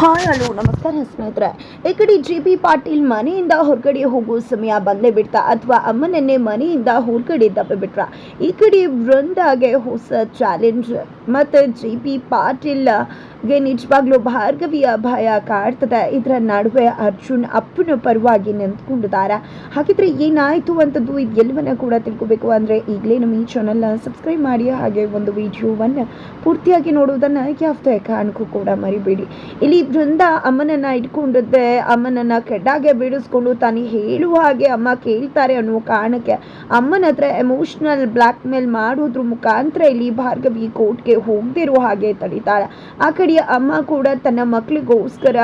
Hi hello ನಮಸ್ಕಾರ ಸ್ನೇಹಿತರೆ. ಈ ಕಡೆ ಜಿ ಪಿ ಪಾಟೀಲ್ ಮನೆಯಿಂದ ಹೊರಗಡೆ ಹೋಗೋ ಸಮಯ ಬಂದೇ ಬಿಡ್ತಾ ಅಥವಾ ಅಮ್ಮನನ್ನೇ ಮನೆಯಿಂದ ಹೊರಗಡೆ ದಬ್ಬ ಬಿಟ್ರ? ಈ ಕಡೆ ವೃಂದಾಗೆ ಹೊಸ ಚಾಲೆಂಜ್ ಮತ್ತು ಜಿ ಬಿ ಪಾಟೀಲ್ಗೆ ನಿಜವಾಗ್ಲೂ ಭಾರ್ಗವಿಯ ಭಯ ಕಾಡ್ತದೆ. ಇದರ ನಡುವೆ ಅರ್ಜುನ್ ಅಪ್ಪನ ಪರವಾಗಿ ನಿಂತ್ಕೊಂಡಿದ್ದಾರೆ. ಹಾಗಿದ್ರೆ ಏನಾಯಿತು ಅಂತದ್ದು ಇದೆಲ್ಲವನ್ನ ಕೂಡ ತಿಳ್ಕೊಬೇಕು ಅಂದರೆ ಈಗಲೇ ನಮ್ಮ ಈ ಚಾನಲ್ನ ಸಬ್ಸ್ಕ್ರೈಬ್ ಮಾಡಿ. ಹಾಗೆ ಒಂದು ವಿಡಿಯೋವನ್ನು ಪೂರ್ತಿಯಾಗಿ ನೋಡುವುದನ್ನು ಯಾವುದೇ ಕಾರಣಕ್ಕೂ ಕೂಡ ಮರಿಬೇಡಿ. ಇಲ್ಲಿ ಇದ್ರಿಂದ ಅಮ್ಮನನ್ನ ಇಟ್ಕೊಂಡಿದ್ದೆ ಅಮ್ಮನನ್ನ ಕೆಡ್ಡಾಗೆ ಬಿಡಿಸ್ಕೊಂಡು ತಾನು ಹೇಳುವ ಹಾಗೆ ಅಮ್ಮ ಕೇಳ್ತಾರೆ ಅನ್ನೋ ಕಾರಣಕ್ಕೆ ಅಮ್ಮನ ಹತ್ರ ಎಮೋಷನಲ್ ಬ್ಲ್ಯಾಕ್ ಮೇಲ್ ಮಾಡೋದ್ರ ಮುಖಾಂತರ ಇಲ್ಲಿ ಭಾರ್ಗವಿ ಕೋರ್ಟ್ಗೆ ಹೋಗದಿರೋ ಹಾಗೆ ತಡೀತಾಳೆ. ಆ ಅಮ್ಮ ಕೂಡ ತನ್ನ ಮಕ್ಳಿಗೋಸ್ಕರ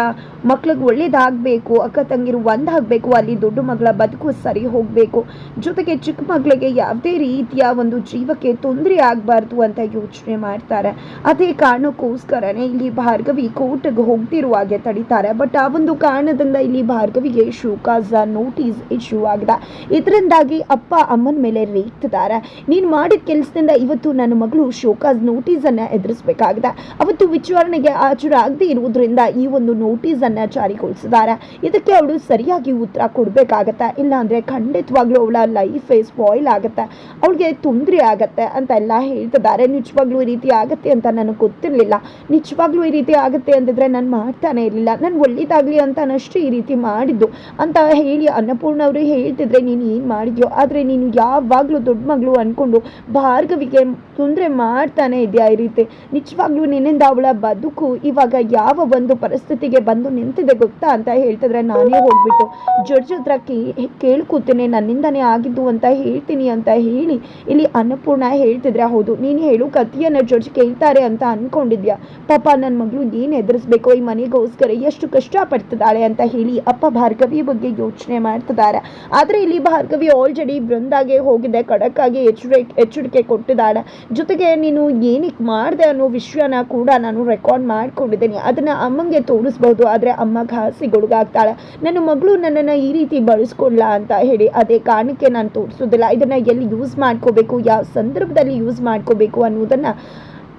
ಮಕ್ಳಿಗೆ ಒಳ್ಳೇದಾಗಬೇಕು, ಅಕ್ಕ ತಂಗಿರು ಒಂದಾಗಬೇಕು, ಅಲ್ಲಿ ದೊಡ್ಡ ಮಗಳ ಬದುಕು ಸರಿ ಹೋಗಬೇಕು. ಜೊತೆಗೆ ಚಿಕ್ಕ ಮಗಳಿಗೆ ಯಾವುದೇ ರೀತಿಯ ಒಂದು ಜೀವಕ್ಕೆ ತೊಂದರೆ ಆಗಬಾರ್ದು ಅಂತ ಯೋಚನೆ ಮಾಡ್ತಾರೆ. ಅದೇ ಕಾರಣಕ್ಕೋಸ್ಕರನೇ ಇಲ್ಲಿ ಭಾರ್ಗವಿ ಕೋರ್ಟ್ಗೆ ಹೋಗ್ತಿರುವ ಹಾಗೆ ತಡೀತಾರೆ. ಬಟ್ ಆ ಒಂದು ಕಾರಣದಿಂದ ಇಲ್ಲಿ ಭಾರ್ಗವಿಗೆ ಶೋಕಾಸ ನೋಟಿಸ್ ಇಶ್ಯೂ ಆಗಿದೆ. ಇದರಿಂದಾಗಿ ಅಪ್ಪ ಅಮ್ಮನ ಮೇಲೆ ರೇಗ್ತಿದ್ದಾರೆ. ನೀನು ಮಾಡಿದ ಕೆಲಸದಿಂದ ಇವತ್ತು ನನ್ನ ಮಗಳು ಶೋಕಾಸ್ ನೋಟಿಸನ್ನು ಎದುರಿಸಬೇಕಾಗಿದೆ. ಅವತ್ತು ವಿಚಾರಣೆಗೆ ಹಾಜರಾಗದೇ ಇರುವುದರಿಂದ ಈ ಒಂದು ನೋಟಿಸ್ ಅನ್ನ ಜಾರಿಗೊಳಿಸಿದ್ದಾರೆ. ಇದಕ್ಕೆ ಅವಳು ಸರಿಯಾಗಿ ಉತ್ತರ ಕೊಡಬೇಕಾಗತ್ತೆ. ಇಲ್ಲಾಂದ್ರೆ ಖಂಡಿತವಾಗ್ಲೂ ಅವಳ ಲೈಫ್ ಸ್ಪಾಯ್ಲ್ ಆಗುತ್ತೆ. ಅವಳಿಗೆ ತೊಂದರೆ ಆಗತ್ತೆ ಅಂತ ಎಲ್ಲ ಹೇಳ್ತಿದ್ದಾರೆ. ನಿಜವಾಗ್ಲೂ ಈ ರೀತಿ ಆಗತ್ತೆ ಅಂತ ನನಗೆ ಗೊತ್ತಿರಲಿಲ್ಲ. ನಿಜವಾಗ್ಲೂ ಈ ರೀತಿ ಆಗುತ್ತೆ ಅಂತಿದ್ರೆ ನಾನು ಮಾಡ್ತಾನೆ ಇರಲಿಲ್ಲ. ನಾನು ಒಳ್ಳೇದಾಗಲಿ ಅಂತ ನಷ್ಟು ಈ ರೀತಿ ಮಾಡಿದ್ದು ಅಂತ ಹೇಳಿ ಅನ್ನಪೂರ್ಣ ಅವರು ಹೇಳ್ತಿದ್ರೆ ನೀನು ಏನು ಮಾಡಿದ್ಯೋ, ಆದರೆ ನೀನು ಯಾವಾಗಲೂ ದೊಡ್ಡ ಮಗಳು ಅಂದ್ಕೊಂಡು ಭಾರ್ಗವಿಗೆ ತೊಂದರೆ ಮಾಡ್ತಾನೆ ಇದೆಯಾ ಈ ರೀತಿ. ನಿಜವಾಗ್ಲೂ ನಿನ್ನಿಂದ ಅವಳ ಬದುಕು ಇವಾಗ ಯಾವ ಒಂದು ಪರಿಸ್ಥಿತಿಗೆ ಬಂದು ನಿಂತಿದೆ ಗೊತ್ತಾ ಅಂತ ಹೇಳ್ತಿದ್ರೆ ನಾನೇ ಹೋಗ್ಬಿಟ್ಟು ಜಡ್ಜ್ ಹತ್ರ ಕೇ ಕೇಳ್ಕೊತೀನಿ ನನ್ನಿಂದನೇ ಆಗಿದ್ದು ಅಂತ ಹೇಳ್ತೀನಿ ಅಂತ ಹೇಳಿ ಇಲ್ಲಿ ಅನ್ನಪೂರ್ಣ ಹೇಳ್ತಿದ್ರೆ ಹೌದು. ನೀನು ಹೇಳು ಕಥೆಯನ್ನು ಜಡ್ಜ್ ಕೇಳ್ತಾರೆ ಅಂತ ಅನ್ಕೊಂಡಿದ್ಯಾ? ಪಾಪ ನನ್ನ ಮಗಳು ಏನು ಎದುರಿಸ್ಬೇಕು ಈ ಮನೆಗೋಸ್ಕರ ಎಷ್ಟು ಕಷ್ಟಪಡ್ತಿದ್ದಾಳೆ ಅಂತ ಹೇಳಿ ಅಪ್ಪ ಭಾರ್ಗವಿ ಬಗ್ಗೆ ಯೋಚನೆ ಮಾಡ್ತಿದ್ದಾರೆ. ಆದರೆ ಇಲ್ಲಿ ಭಾರ್ಗವಿ ಆಲ್ರೆಡಿ ಬೃಂದಾಗೆ ಹೋಗಿದೆ, ಖಡಕ್ಕಾಗಿ ಎಚ್ಚರಿಕೆ ಎಚ್ಚರಿಕೆ ಕೊಟ್ಟಿದ್ದಾಳೆ. ಜೊತೆಗೆ ನೀನು ಏನಕ್ಕೆ ಮಾಡಿದೆ ಅನ್ನೋ ವಿಷಯನ ಕೂಡ ನಾನು ರೆಕಾರ್ಡ್ ಮಾಡ್ಕೊಂಡಿದ್ದೀನಿ. ಅದನ್ನು ಅಮ್ಮಂಗೆ ತೋರಿಸ್ಬೋದು, ಆದರೆ ಅಮ್ಮ ಘಾಸಿಗೊಳಗಾಗ್ತಾಳೆ. ನನ್ನ ಮಗಳು ನನ್ನನ್ನು ಈ ರೀತಿ ಬಳಸ್ಕೊಡ್ಲ ಅಂತ ಹೇಳಿ, ಅದೇ ಕಾರಣಕ್ಕೆ ನಾನು ತೋರಿಸೋದಿಲ್ಲ. ಇದನ್ನು ಎಲ್ಲಿ ಯೂಸ್ ಮಾಡ್ಕೋಬೇಕು, ಯಾವ ಸಂದರ್ಭದಲ್ಲಿ ಯೂಸ್ ಮಾಡ್ಕೋಬೇಕು ಅನ್ನೋದನ್ನು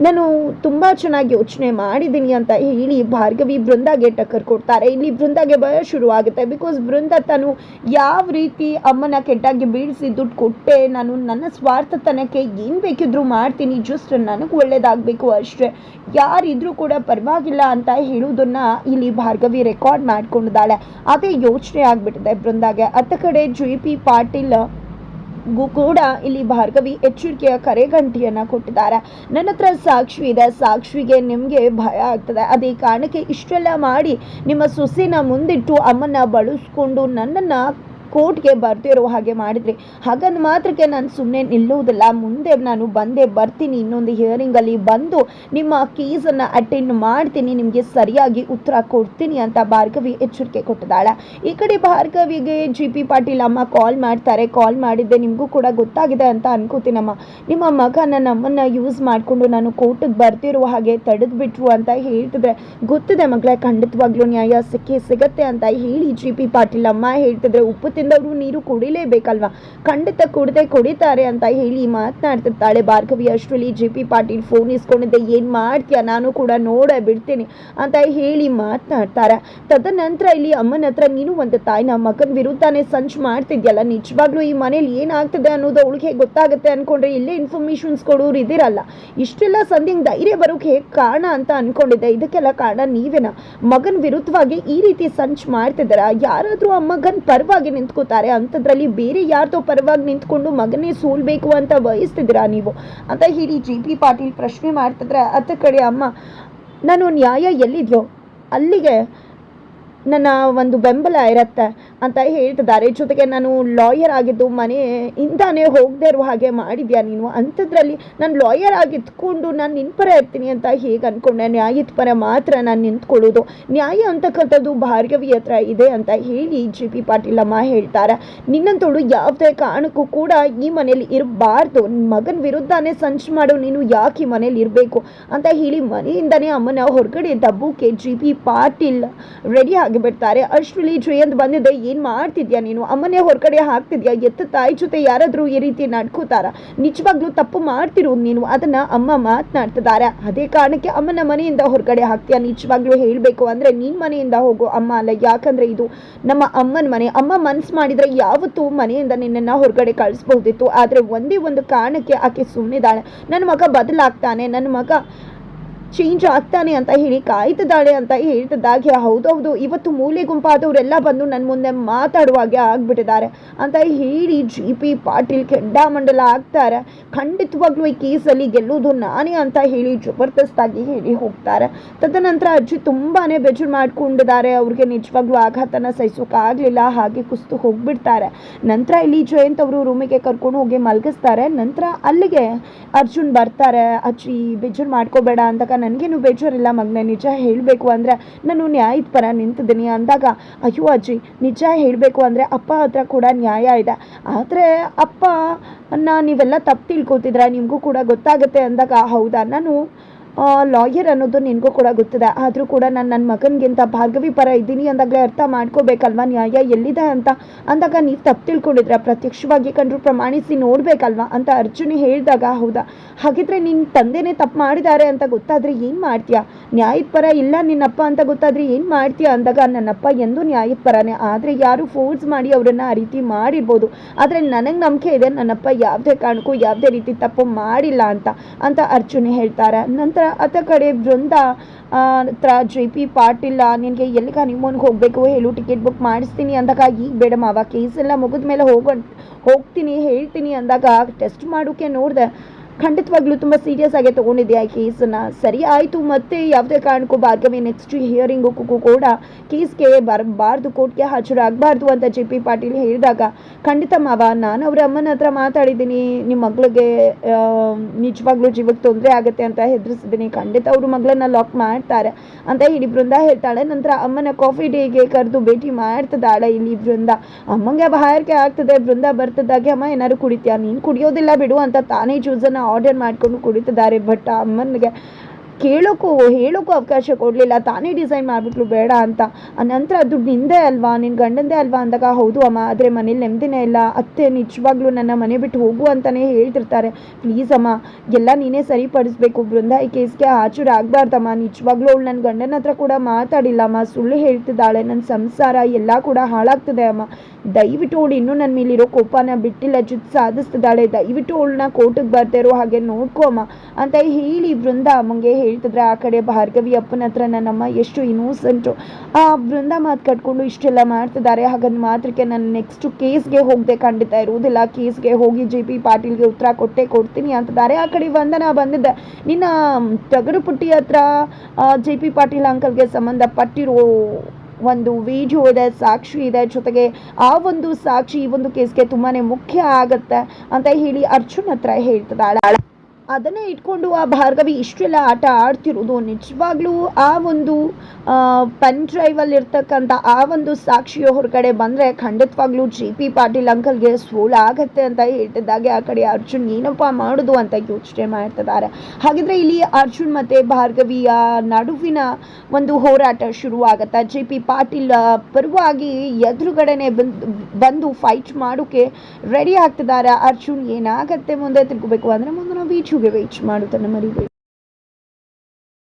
ನಾನು ತುಂಬ ಚೆನ್ನಾಗಿ ಯೋಚನೆ ಮಾಡಿದ್ದೀನಿ ಅಂತ ಹೇಳಿ ಭಾರ್ಗವಿ ಬೃಂದಾಗೆ ಟಕ್ಕರ್ ಕೊಡ್ತಾರೆ. ಇಲ್ಲಿ ಬೃಂದಾಗೆ ಭಯ ಶುರುವಾಗುತ್ತೆ. ಬಿಕಾಸ್ ಬೃಂದ ತಾನು ಯಾವ ರೀತಿ ಅಮ್ಮನ ಕೆಟ್ಟಾಗಿ ಬೀಳಿಸಿ ದುಡ್ಡು ಕೊಟ್ಟೆ, ನಾನು ನನ್ನ ಸ್ವಾರ್ಥತನಕ್ಕೆ ಏನು ಬೇಕಿದ್ರೂ ಮಾಡ್ತೀನಿ ಜಸ್ಟ್ ನನಗೆ ಒಳ್ಳೇದಾಗಬೇಕು ಅಷ್ಟೇ. ಯಾರಿದ್ರೂ ಕೂಡ ಪರವಾಗಿಲ್ಲ ಅಂತ ಹೇಳೋದನ್ನು ಇಲ್ಲಿ ಭಾರ್ಗವಿ ರೆಕಾರ್ಡ್ ಮಾಡ್ಕೊಂಡಿದ್ದಾಳೆ. ಅದೇ ಯೋಚನೆ ಆಗಿಬಿಟ್ಟಿದೆ ಬೃಂದಾಗೆ ಅತ್ತ ಕಡೆ ಜೆ ಪಿ ಪಾಟೀಲ್ ಕೂಡ ಇಲ್ಲಿ ಭಾರ್ಗವಿ ಎಚ್ಚರಿಕೆಯ ಕರೆಗಂಟಿಯನ್ನು ಕೊಟ್ಟಿದ್ದಾರೆ. ನನ್ನ ಹತ್ರ ಸಾಕ್ಷಿ ಇದೆ. ಸಾಕ್ಷಿಗೆ ನಿಮಗೆ ಭಯ ಆಗ್ತದೆ. ಅದೇ ಕಾರಣಕ್ಕೆ ಇಷ್ಟೆಲ್ಲ ಮಾಡಿ ನಿಮ್ಮ ಸೊಸೆನ ಮುಂದಿಟ್ಟು ಅಮ್ಮನ್ನ ಬಳಸ್ಕೊಂಡು ನನ್ನನ್ನು ಕೋರ್ಟ್ಗೆ ಬರ್ತಿರೋ ಹಾಗೆ ಮಾಡಿದ್ರಿ. ಹಾಗಂದ ಮಾತ್ರಕ್ಕೆ ನಾನು ಸುಮ್ಮನೆ ನಿಲ್ಲುವುದಿಲ್ಲ. ಮುಂದೆ ನಾನು ಬಂದೇ ಬರ್ತೀನಿ. ಇನ್ನೊಂದು ಹಿಯರಿಂಗಲ್ಲಿ ಬಂದು ನಿಮ್ಮ ಕೇಸನ್ನು ಅಟೆಂಡ್ ಮಾಡ್ತೀನಿ. ನಿಮಗೆ ಸರಿಯಾಗಿ ಉತ್ತರ ಕೊಡ್ತೀನಿ ಅಂತ ಭಾರ್ಗವಿ ಎಚ್ಚರಿಕೆ ಕೊಟ್ಟಿದ್ದಾಳೆ. ಈ ಕಡೆ ಭಾರ್ಗವಿಗೆ ಜಿ ಪಿ ಪಾಟೀಲ್ ಅಮ್ಮ ಕಾಲ್ ಮಾಡ್ತಾರೆ. ಕಾಲ್ ಮಾಡಿದ್ದೆ. ನಿಮಗೂ ಕೂಡ ಗೊತ್ತಾಗಿದೆ ಅಂತ ಅನ್ಕೋತೀನಮ್ಮ ನಿಮ್ಮ ಮಗ ನನ್ನ ಅಮ್ಮನ್ನ ಯೂಸ್ ಮಾಡಿಕೊಂಡು ನಾನು ಕೋರ್ಟಿಗೆ ಬರ್ತಿರುವ ಹಾಗೆ ತಡೆದ್ಬಿಟ್ರು ಅಂತ ಹೇಳ್ತಿದ್ರೆ ಗೊತ್ತಿದೆ ಮಗಳೇ. ಖಂಡಿತವಾಗ್ಲೂ ನ್ಯಾಯ ಸಿಕ್ಕೇ ಸಿಗತ್ತೆ ಅಂತ ಹೇಳಿ ಜಿ ಪಿ ಪಾಟೀಲ್ ಅಮ್ಮ ಹೇಳ್ತಿದ್ರೆ ಉಪ್ಪು ತಿಂದವರು ನೀರು ಕುಡಿಲೇಬೇಕಲ್ವಾ? ಖಂಡಿತ ಕುಡದೆ ಕುಡಿತಾರೆ ಅಂತ ಹೇಳಿ ಮಾತನಾಡ್ತಿರ್ತಾಳೆ ಭಾರ್ಗವಿ. ಅಷ್ಟರಲ್ಲಿ ಜಿ ಪಿ ಪಾಟೀಲ್ ಫೋನ್ ಇಸ್ಕೊಂಡಿದ್ದೆ, ಏನು ಮಾಡ್ತೀಯ? ನಾನು ಕೂಡ ನೋಡ ಬಿಡ್ತೀನಿ ಅಂತ ಹೇಳಿ ಮಾತನಾಡ್ತಾರೆ ತದನಂತರ ಇಲ್ಲಿ ಅಮ್ಮನ ಹತ್ರ, ನೀನು ಒಂದು ತಾಯಿನ ಮಗನ ವಿರುದ್ಧನೇ ಸಂಚು ಮಾಡ್ತಿದ್ಯಲ್ಲ? ನಿಜವಾಗ್ಲೂ ಈ ಮನೇಲಿ ಏನಾಗ್ತದೆ ಅನ್ನೋದು ಅವಳಿಗೆ ಗೊತ್ತಾಗುತ್ತೆ ಅನ್ಕೊಂಡ್ರೆ ಇಲ್ಲೇ ಇನ್ಫಾರ್ಮೇಶನ್ಸ್ ಕೊಡೋರು ಇದಿರಲ್ಲ. ಇಷ್ಟೆಲ್ಲ ಸಂಧಿಂಗ್ ಧೈರ್ಯ ಬರೋಕೆ ಹೇಗೆ ಕಾರಣ ಅಂತ ಅನ್ಕೊಂಡಿದ್ದೆ. ಇದಕ್ಕೆಲ್ಲ ಕಾರಣ ನೀವೇನ? ಮಗನ ವಿರುದ್ಧವಾಗಿ ಈ ರೀತಿ ಸಂಚು ಮಾಡ್ತಿದ್ದಾರ? ಯಾರಾದರೂ ಆ ಮಗನ ಪರವಾಗಿ ನಿಂತ್ಕೋತಾರೆ. ಅಂಥದ್ರಲ್ಲಿ ಬೇರೆ ಯಾರ್ದೋ ಪರವಾಗಿ ನಿಂತ್ಕೊಂಡು ಮಗನೇ ಸೋಲ್ಬೇಕು ಅಂತ ಬಯಸ್ತಿದ್ದೀರಾ ನೀವು? ಅಂತ ಹೇಳಿ ಜಿ ಪಿ ಪಾಟೀಲ್ ಪ್ರಶ್ನೆ ಮಾಡ್ತಿದ್ರೆ ಅತ್ತ ಕಡೆ ಅಮ್ಮ, ನಾನು ನ್ಯಾಯ ಎಲ್ಲಿದ್ಯೋ, ಅಲ್ಲಿಗೆ ನನ್ನ ಒಂದು ಬೆಂಬಲ ಇರತ್ತೆ. ಅಂತ ಹೇಳ್ತಿದ್ದಾರೆ. ಜೊತೆಗೆ ನಾನು ಲಾಯರ್ ಆಗಿದ್ದು ಮನೆ ಇಂದಾನೇ ಹೋಗದೆ ಇರುವ ಹಾಗೆ ಮಾಡಿದ್ಯಾ ನೀನು? ಅಂಥದ್ರಲ್ಲಿ ನಾನು ಲಾಯರ್ ಆಗಿದ್ಕೊಂಡು ನಾನು ನಿನ್ನ ಪರ ಇರ್ತೀನಿ ಅಂತ ಹೇಗೆ ಅಂದ್ಕೊಂಡೆ ನ್ಯಾಯದ ಪರ ಮಾತ್ರ ನಾನು ನಿಂತ್ಕೊಳ್ಳೋದು. ನ್ಯಾಯ ಅಂತಕ್ಕಂಥದ್ದು ಭಾರ್ಗವಿ ಹತ್ರ ಇದೆ ಅಂತ ಹೇಳಿ ಜಿ ಪಿ ಪಾಟೀಲ್ ಅಮ್ಮ ಹೇಳ್ತಾರೆ. ನಿನ್ನಂತೋಳು ಯಾವುದೇ ಕಾರಣಕ್ಕೂ ಕೂಡ ಈ ಮನೇಲಿ ಇರಬಾರ್ದು. ಮಗನ ವಿರುದ್ಧನೇ ಸಂಚು ಮಾಡೋ. ನೀನು ಯಾಕೆ ಈ ಮನೇಲಿ ಇರಬೇಕು? ಅಂತ ಹೇಳಿ ಮನೆಯಿಂದನೇ ಅಮ್ಮನ ಹೊರಗಡೆ ದಬ್ಬುಕ್ಕೆ ಜಿ ಪಿ ಪಾಟೀಲ್ ರೆಡಿ ಆಗಿಬಿಡ್ತಾರೆ. ಅಷ್ಟರಲ್ಲಿ ಜಯಂತ್ ಬಂದಿದ್ದೆ ಏನು ಮಾಡ್ತಿದ್ಯಾ ನೀನು? ಅಮ್ಮನೇ ಹೊರಗಡೆ ಹಾಕ್ತಿದ್ಯಾ? ಎತ್ತ ತಾಯಿ ಜೊತೆ ಯಾರಾದರೂ ಈ ರೀತಿ ನಡ್ಕೋತಾರ? ನಿಜವಾಗ್ಲೂ ತಪ್ಪು ಮಾಡ್ತಿರೋದು ನೀನು? ಅದನ್ನು ಅಮ್ಮ ಮಾತನಾಡ್ತಿದ್ದಾರೆ ಅದೇ ಕಾರಣಕ್ಕೆ ಅಮ್ಮನ ಮನೆಯಿಂದ ಹೊರಗಡೆ ಹಾಕ್ತೀಯಾ? ನಿಜವಾಗ್ಲೂ ಹೇಳಬೇಕು ಅಂದರೆ ನಿನ್ನ ಮನೆಯಿಂದ ಹೋಗು ಅಮ್ಮ ಅಲ್ಲ. ಯಾಕಂದರೆ ಇದು ನಮ್ಮ ಅಮ್ಮನ ಮನೆ. ಅಮ್ಮ ಮನ್ಸು ಮಾಡಿದರೆ ಯಾವತ್ತೂ ಮನೆಯಿಂದ ನಿನ್ನನ್ನು ಹೊರಗಡೆ ಕಳಿಸ್ಬಹುದಿತ್ತು. ಆದರೆ ಒಂದೇ ಒಂದು ಕಾರಣಕ್ಕೆ ಆಕೆ ಸುಮ್ಮನಿದ್ದಾಳೆ ನನ್ನ ಮಗ ಬದಲಾಗ್ತಾನೆ. ನನ್ನ ಮಗ ಚೇಂಜ್ ಆಗ್ತಾನೆ ಅಂತ ಹೇಳಿ, ಕಾಯ್ತಿದ್ದಾಳೆ ಅಂತ ಹೇಳ್ತಿದ್ದಾಗೆ ಹೌದೌದು ಇವತ್ತು ಮೂಲೆ ಗುಂಪಾದವರೆಲ್ಲ ಬಂದು ನನ್ನ ಮುಂದೆ ಮಾತಾಡುವಾಗೆ ಆಗ್ಬಿಟ್ಟಿದ್ದಾರೆ ಅಂತ ಹೇಳಿ ಜಿ ಪಿ ಪಾಟೀಲ್ ಕೆಂಡಾಮಂಡಲ ಆಗ್ತಾರೆ. ಖಂಡಿತವಾಗ್ಲೂ ಈ ಕೇಸಲ್ಲಿ ಗೆಲ್ಲುವುದು ನಾನೇ ಅಂತ ಹೇಳಿ ಜಬರ್ದಸ್ತಾಗಿ ಹೇಳಿ ಹೋಗ್ತಾರೆ. ತದನಂತರ ಅಜ್ಜಿ ತುಂಬಾ ಬೇಜಾರು ಮಾಡ್ಕೊಂಡಿದ್ದಾರೆ. ಅವ್ರಿಗೆ ನಿಜವಾಗ್ಲೂ ಆಘಾತನ ಸಹಿಸೋಕ್ಕಾಗಲಿಲ್ಲ ಹಾಗೆ ಕುಸ್ತು ಹೋಗ್ಬಿಡ್ತಾರೆ. ನಂತರ ಇಲ್ಲಿ ಜಯಂತ್ ಅವರು ರೂಮಿಗೆ ಕರ್ಕೊಂಡು ಹೋಗಿ ಮಲಗಿಸ್ತಾರೆ. ನಂತರ ಅಲ್ಲಿಗೆ ಅರ್ಜುನ್ ಬರ್ತಾರೆ. ಅಜ್ಜಿ, ಬೇಜಾರು ಮಾಡ್ಕೋಬೇಡ ಅಂದಾಗ ನನಗೇನು ಬೇಜಾರಿಲ್ಲ ಮಗನೇ, ನಿಜ ಹೇಳಬೇಕು ಅಂದರೆ ನಾನು ನ್ಯಾಯದ ಪರ ನಿಂತಿದ್ದೀನಿ ಅಂದಾಗ, ಅಯ್ಯೋ ಅಜ್ಜಿ, ನಿಜ ಹೇಳಬೇಕು ಅಂದರೆ ಅಪ್ಪ ಹತ್ರ ಕೂಡ ನ್ಯಾಯ ಇದೆ. ಆದರೆ ಅಪ್ಪ ಅನ್ನ ನೀವೆಲ್ಲ ತಪ್ಪು ತಿಳ್ಕೊತಿದ್ರೆ ನಿಮಗೂ ಕೂಡ ಗೊತ್ತಾಗುತ್ತೆ ಅಂದಾಗ, ಹೌದಾ? ನಾನು ಲಾಯರ್ ಅನ್ನೋದು ನಿನಗೂ ಕೂಡ ಗೊತ್ತಿದೆ. ಆದರೂ ಕೂಡ ನಾನು ನನ್ನ ಮಗನಿಗಿಂತ ಭಾರ್ಗವಿ ಪರ ಇದ್ದೀನಿ ಅಂದಾಗಲೇ ಅರ್ಥ ಮಾಡ್ಕೋಬೇಕಲ್ವಾ? ನ್ಯಾಯ ಎಲ್ಲಿದೆ ಅಂತ? ಅಂದಾಗ ನೀವು ತಪ್ಪು ತಿಳ್ಕೊಂಡಿದ್ರೆ ಪ್ರತ್ಯಕ್ಷವಾಗಿ ಕಂಡ್ರು ಪ್ರಮಾಣಿಸಿ ನೋಡಬೇಕಲ್ವಾ? ಅಂತ ಅರ್ಜುನಿ ಹೇಳಿದಾಗ ಹೌದಾ? ಹಾಗಿದ್ರೆ ನಿನ್ನ ತಂದೆನೇ ತಪ್ಪು ಮಾಡಿದ್ದಾರೆ ಅಂತ ಗೊತ್ತಾದರೆ ಏನು ಮಾಡ್ತೀಯಾ? ನ್ಯಾಯದ ಪರ ಇಲ್ಲ ನಿನ್ನಪ್ಪ ಅಂತ ಗೊತ್ತಾದರೆ ಏನು ಮಾಡ್ತೀಯಾ? ಅಂದಾಗ ನನ್ನಪ್ಪ ಎಂದೂ ನ್ಯಾಯದ ಪರನೇ ಆದರೆ ಯಾರು ಫೋರ್ಸ್ ಮಾಡಿ ಅವರನ್ನು ಆ ರೀತಿ ಮಾಡಿರ್ಬೋದು. ಆದರೆ ನನಗೆ ನಂಬಿಕೆ ಇದೆ. ನನ್ನಪ್ಪ ಯಾವುದೇ ಕಾರಣಕ್ಕೂ ಯಾವುದೇ ರೀತಿ ತಪ್ಪು ಮಾಡಿಲ್ಲ ಅಂತ ಅಂತ ಅರ್ಜುನ್ ಹೇಳ್ತಾರೆ. ನಂತರ ಅತ್ತ ಕಡೆ ಬೃಂದ ಹತ್ರ ಜೆ ಪಿ ಪಾಟೀಲ, ನಿನಗೆ ಎಲ್ಲಿಗೆ ಹನಿಮೂನ್ಗೆ ಹೋಗಬೇಕು? ಹೇಳು ಟಿಕೆಟ್ ಬುಕ್ ಮಾಡಿಸ್ತೀನಿ ಅಂದಾಗ ಈಗ ಬೇಡ ಮಾವ ಕೇಸ್ ಎಲ್ಲ ಮುಗಿದ ಮೇಲೆ ಹೋಗೋ, ಹೋಗ್ತೀನಿ, ಹೇಳ್ತೀನಿ ಅಂದಾಗ ಟೆಸ್ಟ್ ಮಾಡೋಕೆ ನೋಡಿದೆ. ಖಂಡಿತವಾಗ್ಲೂ ತುಂಬ ಸೀರಿಯಸ್ ಆಗಿ ತೊಗೊಂಡಿದ್ದೆ ಆ ಕೇಸನ್ನು? ಸರಿ ಆಯಿತು, ಮತ್ತೆ ಯಾವುದೇ ಕಾರಣಕ್ಕೂ ಭಾರ್ಗವಿ ನೆಕ್ಸ್ಟ್ ಹಿಯರಿಂಗು ಕೂಡ ಕೇಸ್ಗೆ ಬರಬಾರ್ದು ಕೋರ್ಟ್ಗೆ ಹಾಜರಾಗಬಾರ್ದು ಅಂತ ಜೆ ಪಿ ಪಾಟೀಲ್ ಹೇಳಿದಾಗ, ಖಂಡಿತ ಮಾವ, ನಾನು ಅವ್ರ ಅಮ್ಮನ ಹತ್ರ ಮಾತಾಡಿದ್ದೀನಿ ನಿಮ್ಮ ಮಗಳಿಗೆ ನಿಜವಾಗ್ಲೂ ಜೀವಕ್ಕೆ ತೊಂದರೆ ಆಗುತ್ತೆ ಅಂತ ಹೆದರಿಸಿದ್ದೀನಿ, ಖಂಡಿತ ಅವರು ಮಗಳನ್ನ ಲಾಕ್ ಮಾಡ್ತಾರೆ ಅಂತ ಹೇಳಿ ಬೃಂದ ಹೇಳ್ತಾಳೆ. ನಂತರ ಅಮ್ಮನ ಕಾಫಿ ಡೇಗೆ ಕರೆದು ಭೇಟಿ ಮಾಡ್ತದಾಳೆ ಇಲ್ಲಿ ಬೃಂದ. ಅಮ್ಮಂಗೆ ಬಾಯಾರಿಕೆ ಆಗ್ತದೆ, ಬೃಂದ ಬರ್ತದಾಗೆ, ಅಮ್ಮ ಏನಾದ್ರು ಕುಡಿತೀಯ? ನೀನು ಕುಡಿಯೋದಿಲ್ಲ ಬಿಡು ಅಂತ ತಾನೇ ಜ್ಯೂಸನ್ನು ಆರ್ಡರ್ ಮಾಡ್ಕೊಂಡು ಕುಡಿತಿದ್ದಾರೆ ಬಟ್ ಅಮ್ಮನಿಗೆ ಕೇಳೋಕ್ಕೂ ಹೇಳೋಕ್ಕೂ ಅವಕಾಶ ಕೊಡಲಿಲ್ಲ. ತಾನೇ ಡಿಸೈನ್ ಮಾಡಿಬಿಟ್ಲು, ಬೇಡ ಅಂತ. ನಂತರ ದುಡ್ಡು ನಿಂದೇ ಅಲ್ವಾ? ನಿನ್ನ ಗಂಡಂದೇ ಅಲ್ವಾ ಅಂದಾಗ, ಹೌದು ಅಮ್ಮ, ಆದರೆ ಮನೇಲಿ ನೆಮ್ಮದಿನೇ ಇಲ್ಲ. ಅತ್ತೆ ನಿಜವಾಗ್ಲೂ ನನ್ನ ಮನೆ ಬಿಟ್ಟು ಹೋಗು ಅಂತಲೇ ಹೇಳ್ತಿರ್ತಾರೆ. ಪ್ಲೀಸ್ ಅಮ್ಮ, ಎಲ್ಲ ನೀನೇ ಸರಿಪಡಿಸ್ಬೇಕು. ಬೃಂದ ಈ ಕೇಸ್ಗೆ ಹಾಜರಾಗಬಾರ್ದಮ್ಮ ನಿಜವಾಗ್ಲೂ ಅವಳು ನನ್ನ ಗಂಡನ ಹತ್ರ ಕೂಡ ಮಾತಾಡಿಲ್ಲಮ್ಮ ಸುಳ್ಳು ಹೇಳ್ತಿದ್ದಾಳೆ. ನನ್ನ ಸಂಸಾರ ಎಲ್ಲ ಕೂಡ ಹಾಳಾಗ್ತದೆ ಅಮ್ಮ. ದಯವಿಟ್ಟು ಅವಳು ಇನ್ನೂ ನನ್ನ ಮೇಲಿರೋ ಕೋಪನ ಬಿಟ್ಟಿಲ್ಲ. ಜುತ್ ಸಾಧಿಸ್ತಿದ್ದಾಳೆ. ದಯವಿಟ್ಟು ಅವಳನ್ನ ಕೋಟಕ್ಕೆ ಬರ್ತಾ ಇರೋ ಹಾಗೆ ನೋಡ್ಕೊ ಅಮ್ಮ. ಅಂತ ಹೇಳಿ ಬೃಂದ ಅಮ್ಮಂಗೆ ಹೇಳ್ತಿದ್ರೆ ಆ ಕಡೆ ಭಾರ್ಗವಿ ಅಪ್ಪನ ಹತ್ರ ನನ್ನಮ್ಮ ಎಷ್ಟು ಇನ್ನೋಸೆಂಟು ಆ ಬೃಂದ ಮಾತು ಕಟ್ಕೊಂಡು ಇಷ್ಟೆಲ್ಲ ಮಾಡ್ತಿದ್ದಾರೆ. ಹಾಗಂದ್ ಮಾತ್ರಕ್ಕೆ ನಾನು ನೆಕ್ಸ್ಟ್ ಕೇಸ್ಗೆ ಹೋಗದೆ ಖಂಡಿತ ಇರುವುದಿಲ್ಲ. ಕೇಸ್ಗೆ ಹೋಗಿ ಜೆ ಪಿ ಪಾಟೀಲ್ಗೆ ಉತ್ತರ ಕೊಟ್ಟೆ ಕೊಡ್ತೀನಿ ಅಂತಿದ್ದಾರೆ. ಆ ಕಡೆ ವಂದನ ಬಂದಿದ್ದೆ ನಿನ್ನ ತಗಡು ಪುಟ್ಟಿ ಹತ್ರ ಜೆ ಪಿ ಪಾಟೀಲ್ ಅಂಕಲ್ಗೆ ಸಂಬಂಧಪಟ್ಟಿರೋ ಒಂದು ವಿಡಿಯೋ ಇದೆ, ಸಾಕ್ಷಿ ಇದೆ. ಜೊತೆಗೆ ಆ ಒಂದು ಸಾಕ್ಷಿ ಈ ಒಂದು ಕೇಸ್ಗೆ ತುಂಬಾನೇ ಮುಖ್ಯ ಆಗತ್ತೆ ಅಂತ ಹೇಳಿ ಅರ್ಜುನ್ ಹತ್ರ ಹೇಳ್ತಿದ್ದಾಳೆ. ಅದನ್ನೇ ಇಟ್ಕೊಂಡು ಆ ಭಾರ್ಗವಿ ಇಷ್ಟೆಲ್ಲ ಆಟ ಆಡ್ತಿರೋದು. ನಿಜವಾಗ್ಲೂ ಆ ಒಂದು ಪೆನ್ ಡ್ರೈವಲ್ಲಿ ಇರ್ತಕ್ಕಂಥ ಆ ಒಂದು ಸಾಕ್ಷಿಯ ಹೊರಗಡೆ ಬಂದರೆ ಖಂಡಿತವಾಗ್ಲೂ ಜಿ ಪಿ ಪಾಟೀಲ್ ಅಂಕಲ್ಗೆ ಸೋಲ ಆಗತ್ತೆ ಅಂತ ಹೇಳ್ತಿದ್ದಾಗೆ. ಆ ಕಡೆ ಅರ್ಜುನ್ ಏನಪ್ಪ ಮಾಡೋದು ಅಂತ ಯೋಚನೆ ಮಾಡ್ತಿದ್ದಾರೆ. ಹಾಗಿದ್ರೆ ಇಲ್ಲಿ ಅರ್ಜುನ್ ಮತ್ತು ಭಾರ್ಗವಿಯ ನಡುವಿನ ಒಂದು ಹೋರಾಟ ಶುರುವಾಗತ್ತೆ. ಜಿ ಪಿ ಪಾಟೀಲ್ ಪರವಾಗಿ ಎದುರುಗಡೆನೆ ಬಂದು ಬಂದು ಫೈಟ್ ಮಾಡೋಕೆ ರೆಡಿ ಆಗ್ತಿದ್ದಾರೆ. ಅರ್ಜುನ್ ಏನಾಗತ್ತೆ ಮುಂದೆ ತಿಳ್ಕೊಬೇಕು. ಅಂದರೆ ಮುಂದಿನ ಹೋಗಿ ವೇಟ್ ಮಾಡೋದನ್ನು ಮರಿಬೇಡಿ.